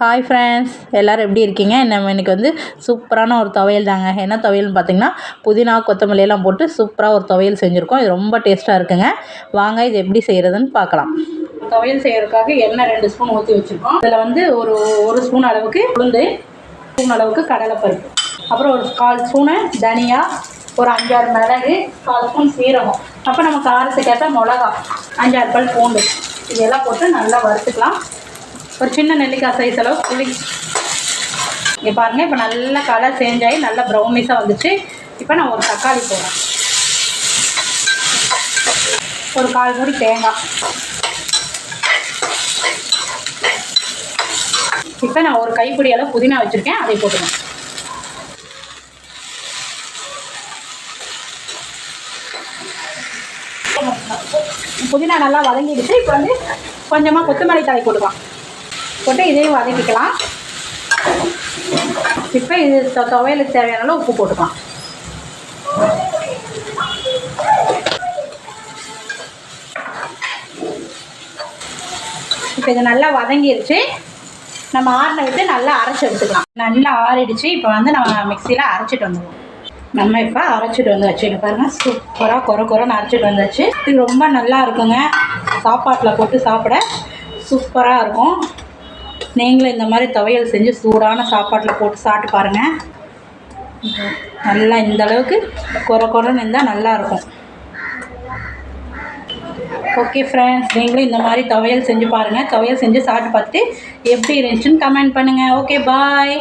Hi friends எல்லோரும் எப்படி இருக்கீங்க? நம்ம இன்றைக்கி வந்து சூப்பரான ஒரு துவையல் தாங்க. என்ன துவையல்னு பார்த்தீங்கன்னா புதினா கொத்தமல்லி எல்லாம் போட்டு சூப்பராக ஒரு துவையல் செஞ்சுருக்கோம். இது ரொம்ப டேஸ்ட்டாக இருக்குங்க. வாங்க இது எப்படி செய்கிறதுன்னு பார்க்கலாம் துவையல் செய்கிறதுக்காக எண்ணெய் ரெண்டு ஸ்பூன் ஊற்றி வச்சுருக்கோம். இதில் வந்து ஒரு ஒரு ஸ்பூன் அளவுக்கு உளுந்து ஸ்பூன் அளவுக்கு கடலைப்பருப்பு. அப்புறம் ஒரு கால் ஸ்பூனு தனியா ஒரு அஞ்சாறு மிளகு கால் ஸ்பூன் சீரகம். அப்போ நம்ம காரத்துக்கேற்ற மிளகா அஞ்சாறு பல் பூண்டு. இதெல்லாம் போட்டு நல்லா வறுத்துக்கலாம். ஒரு சின்ன நெல்லிக்காய் சைஸ் அளவு புளி. இங்கே பாருங்கள் இப்போ நல்லா கலர் சேஞ்ச் ஆகி நல்லா ப்ரௌனிஸாக வந்துச்சு. இப்போ நான் ஒரு தக்காளி போடுறேன். ஒரு கால் மூடி தேங்காய். இப்போ நான் ஒரு கைப்பிடி அளவு புதினா வச்சுருக்கேன் அதை போட்டுருவேன் புதினா நல்லா வதங்கிடுச்சு இப்போ வந்து கொஞ்சமாக கொத்தமல்லி தலை போட்டுக்கலாம். போட்டு இதையும் வதக்கிக்கலாம். இப்போ இது துவையலுக்கு தேவையான அளவு உப்பு போட்டுக்கலாம். இப்போ இது நல்லா வதங்கிருச்சு. நம்ம ஆறின விட்டு நல்லா அரைச்சி எடுத்துக்கலாம். நல்லா ஆறிடுச்சு. இப்போ வந்து நம்ம மிக்சியில் அரைச்சிட்டு வந்துடுவோம். நம்ம இப்போ அரைச்சிட்டு வந்து வச்சு பாருங்கள் சூப்பராக குறை குறைன்னு அரைச்சிட்டு வந்தாச்சு. இது ரொம்ப நல்லா இருக்குங்க. சாப்பாட்டில் போட்டு சாப்பிட சூப்பராக இருக்கும். நீங்களும் இந்த மாதிரி துவையல் செஞ்சு சூடான சாப்பாட்டில் போட்டு சாப்பிட்டு பாருங்கள் நல்லா இந்த அளவுக்கு குறை குறைன்னு இருந்தால் நல்லாயிருக்கும் ஓகே ஃப்ரெண்ட்ஸ் நீங்களும் இந்த மாதிரி துவையல் செஞ்சு பாருங்கள் துவையல் செஞ்சு சாப்பிட்டு பார்த்துட்டு எப்படி இருந்துச்சுன்னு கமெண்ட் பண்ணுங்கள் ஓகே பாய்